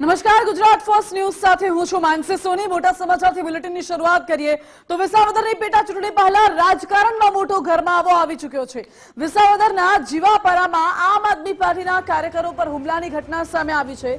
નમસ્કાર, Gujarat first news સાથે હું છું માનસી સોની. મોટા સમાચારથી બુલેટિનની શરૂઆત કરીએ તો વિસાવદરની પેટા ચૂંટણી પહેલા રાજકારણમાં મોટો ગરમાવો આવી ચૂક્યો છે. વિસાવદરના જીવાપરામાં આમ આદમી પાર્ટીના કાર્યકરો પર હુમલાની ઘટના સામે આવી છે.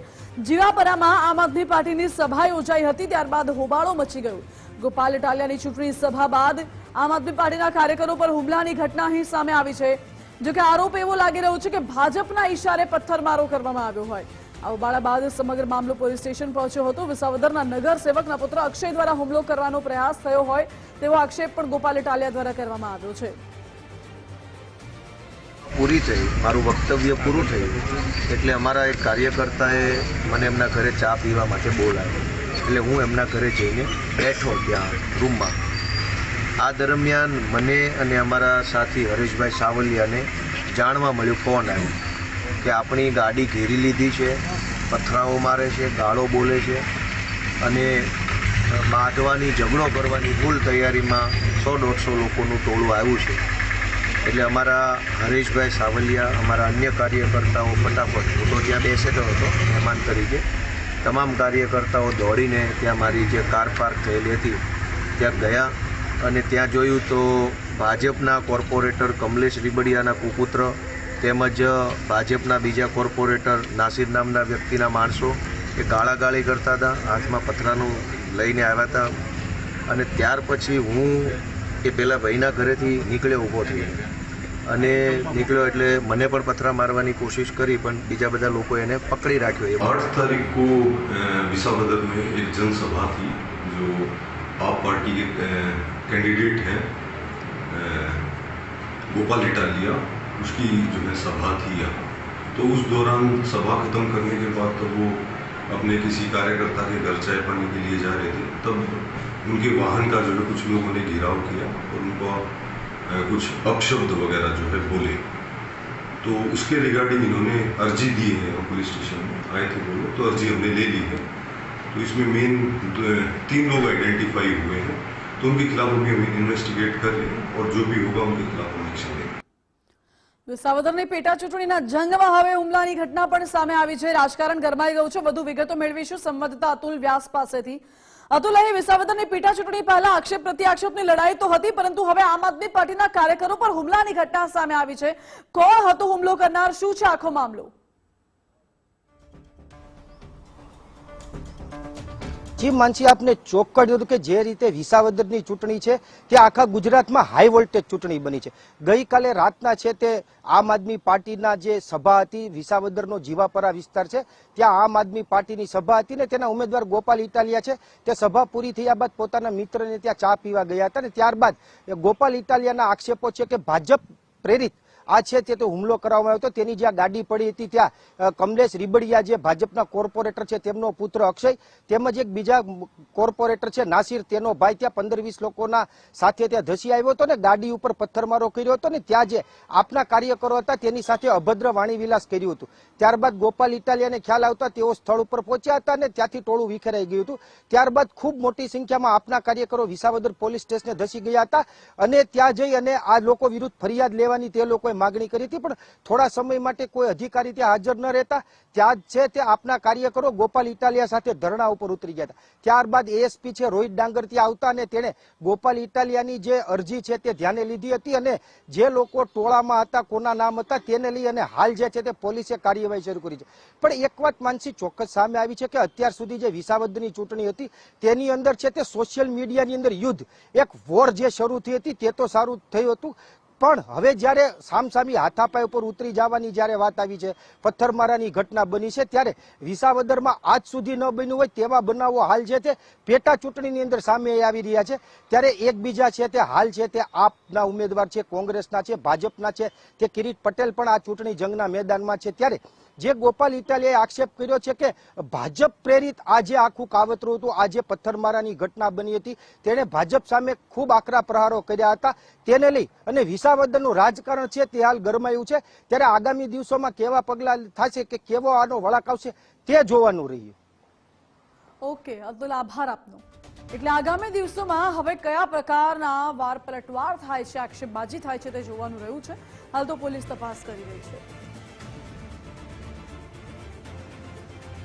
જીવાપરામાં આમ આદમી પાર્ટીની સભા યોજાઈ હતી, ત્યારબાદ હોબાળો મચી ગયો. ગોપાલ ઇટાલિયાની ચૂંટણી સભા બાદ આમ આદમી પાર્ટીના કાર્યકરો પર હુમલાની ઘટના અહીં સામે આવી છે. જોકે આરોપ એવો લાગી રહ્યો છે કે ભાજપના ઈશારે પથ્થરમારો કરવામાં આવ્યો હોય. આ ઉબાળા બાદ સમગ્ર મામલો પોલીસ સ્ટેશન પહોંચ્યો હતો. વિસાવદરના નગર સેવકના પુત્ર અક્ષય દ્વારા હુમલો કરવાનો પ્રયાસ થયો હોય તેવો આક્ષેપ પણ ગોપાલ ઇટાલિયા દ્વારા કરવામાં આવ્યો છે. પૂરી થઈ. મારું વક્તવ્ય પૂરું થયું એટલે અમારા એક કાર્યકર્તાએ મને એમના ઘરે ચા પીવા માટે બોલાવ્યો. એટલે હું એમના ઘરે જઈને બેઠો ત્યાં રૂમમાં. આ દરમિયાન મને અને અમારા સાથી હરેશભાઈ સાવલિયાને જાણવા મળ્યું ફોન આવ્યો કે આપણી ગાડી ઘેરી લીધી છે, પથરાઓ મારે છે, ગાળો બોલે છે અને બાંધવાની ઝઘડો કરવાની ફૂલ તૈયારીમાં સો દોઢસો લોકોનું ટોળું આવ્યું છે. એટલે અમારા હરેશભાઈ સાવલિયા, અમારા અન્ય કાર્યકર્તાઓ ફટાફટ, હું તો ત્યાં બેસેલો હતો, મહેમાન તરીકે, તમામ કાર્યકર્તાઓ દોડીને ત્યાં મારી જે કાર પાર્ક થયેલી હતી, ત્યાં ગયા અને ત્યાં જોયું તો ભાજપના કોર્પોરેટર કમલેશ રીબડિયાના કુપુત્ર તેમજ ભાજપના બીજા કોર્પોરેટર નાસિર નામના વ્યક્તિના માણસો એ ગાળાગાળી કરતા હતા હાથમાં પથરાનું લઈને આવ્યા હતા. અને ત્યાર પછી હું એ પહેલાં ભાઈના ઘરેથી નીકળ્યો ઊભો થઈ અને નીકળ્યો એટલે મને પણ પથરા મારવાની કોશિશ કરી, પણ બીજા બધા લોકો એને પકડી રાખ્યો. એ આઠ તારીખ કો એક જનસભા જો आप पार्टी के कैंडिडेट हैं गोपाल इटालिया, उसकी जो है सभा थी यहाँ। तो उस दौरान सभा खत्म करने के बाद तो वो अपने किसी कार्यकर्ता के घर चाय पानी के लिए जा रहे थे। तब उनके वाहन का जो है कुछ लोगों ने घेराव किया और उनको कुछ अपशब्द वगैरह जो है बोले। तो उसके रिगार्डिंग इन्होंने अर्जी दी है पुलिस स्टेशन में। आए थे लोग तो अर्जी हमने ले ली है। तो इसमें मेन तीन लोग आइडेंटिफाई हुए हैं तो उनके खिलाफ अभी हम इन्वेस्टिगेट कर रहे हैं और जो भी होगा उनके खिलाफ हम एक्शन लेंगे વિસાવદરની પેટા ચૂંટણીના જંગમાં હવે હુમલાની ઘટના પણ સામે આવી છે રાજકારણ ગરમાઈ ગયું છે વધુ વિગતો મેળવીશું સંવાદદાતા અતુલ વ્યાસ પાસેથી અતુલ અહીં વિસાવદરની પેટા ચૂંટણી પહેલા આક્ષેપ પ્રત્યાક્ષેપની લડાઈ તો હતી પરંતુ હવે આમ આદમી પાર્ટીના કાર્યકરો પર હુમલાની ઘટના સામે આવી છે કોણ હતો હુમલો કરનાર શું છે આખો મામલો જી માનસી આપને ચોક્કસ હતું કે જે રીતે વિસાવદરની ચૂંટણી છે તે આખા ગુજરાતમાં હાઈ વોલ્ટેજ ચૂંટણી બની છે. ગઈકાલે રાતના છે તે આમ આદમી પાર્ટીના જે સભા હતી, વિસાવદરનો જીવાપરા વિસ્તાર છે, ત્યાં આમ આદમી પાર્ટીની સભા હતી ને તેના ઉમેદવાર ગોપાલ ઇટાલિયા છે. તે સભા પૂરી થયા બાદ પોતાના મિત્રને ત્યાં ચા પીવા ગયા હતા ને ત્યારબાદ ગોપાલ ઇટાલિયાના આક્ષેપો છે કે ભાજપ પ્રેરિત આ છે તે તો હુમલો કરવામાં આવ્યો હતો. તેની જ્યાં ગાડી પડી હતી ત્યાં કમલેશ રીબડિયા જે ભાજપના કોર્પોરેટર છે, તેમનો પુત્ર અક્ષય, તેમજ એક બીજા કોર્પોરેટર છે, નાસિર, તેનો ભાઈ ત્યાં પંદર વીસ લોકોના સાથે ત્યાં ધસી આવ્યો હતો ને, ગાડી ઉપર પથ્થરમારો કર્યો હતો ને, ત્યાં જે આપના કાર્યકરો હતા તેની સાથે અભદ્ર વાણી વિલાસ કર્યું હતું. ત્યારબાદ ગોપાલ ઇટાલિયાને ખ્યાલ આવતા તેઓ સ્થળ ઉપર પહોંચ્યા હતા અને ત્યાંથી ટોળું વિખેરાઈ ગયું હતું. ત્યારબાદ ખૂબ મોટી સંખ્યામાં આપના કાર્યકરો વિસાવદર પોલીસ સ્ટેશને ધસી ગયા હતા અને ત્યાં જઈ અને આ લોકો વિરુદ્ધ ફરિયાદ લેવાની તે લોકોએ માગણી કરી હતી, પણ થોડા સમય માટે કોઈ અધિકારી ત્યાં હાજર ન રહેતા. ત્યાં જ છે તે આપના કાર્યકરો ગોપાલ ઇટાલિયા સાથે ધરણા ઉપર ઉતરી ગયા હતા. ત્યારબાદ એએસપી છે રોહિત ડાંગર ત્યાં આવતા અને તેણે ગોપાલ ઇટાલિયાની જે અરજી છે તે ધ્યાને લીધી હતી અને જે લોકો ટોળામાં હતા, કોના નામ હતા, તેને લઈ અને હાલ જે છે તે પોલીસે કાર્યવાહી શરૂ કરી છે. પણ એક વાત માનસી ચોક્કસ સામે આવી છે કે અત્યાર સુધી જે વિસાવદની ચૂંટણી હતી, તેની અંદર છે તે સોશિયલ મીડિયાની અંદર યુદ્ધ, એક વોર જે શરૂ થઈ હતી, તે તો સારું થયું હતું. પણ હવે જ્યારે સામસામી હાથાપાઈ ઉપર ઉતરી જવાની જ્યારે વાત આવી છે, પથ્થરમારાની ઘટના બની છે, ત્યારે વિસાવદરમાં આજ સુધી ન બન્યું હોય તેવા બનાવો હાલ છે તે પેટા ચૂંટણીની અંદર સામે આવી રહ્યા છે. ત્યારે એકબીજા છે તે હાલ છે તે આપના ઉમેદવાર છે, કોંગ્રેસના છે, ભાજપના છે, તે કિરીટ પટેલ પણ આ ચૂંટણી જંગના મેદાનમાં છે. ત્યારે જે ગોપાલ ઇટાલિયાએ આક્ષેપ કર્યો છે કે ભાજપ પ્રેરિત આ જે આખું કાવતરું હતું, આ જે પથ્થરમારાની ઘટના બની હતી, તેણે ભાજપ સામે ખૂબ આકરા પ્રહારો કર્યા હતા. તેને લઈ અને વિસાવદનનું રાજકારણ છે તે હાલ ગરમાયું છે. ત્યારે આગામી દિવસોમાં કેવા પગલાં થશે કે કેવો આનો વળાક આવશે તે જોવાનું રહ્યું. ઓકે, અબ્દુલ આભાર આપનો. એટલે આગામી દિવસોમાં હવે કયા પ્રકારના વાર પલટવાર થાય છે, આક્ષેપબાજી થાય છે તે જોવાનું રહ્યું છે. હાલ તો પોલીસ તપાસ કરી રહી છે.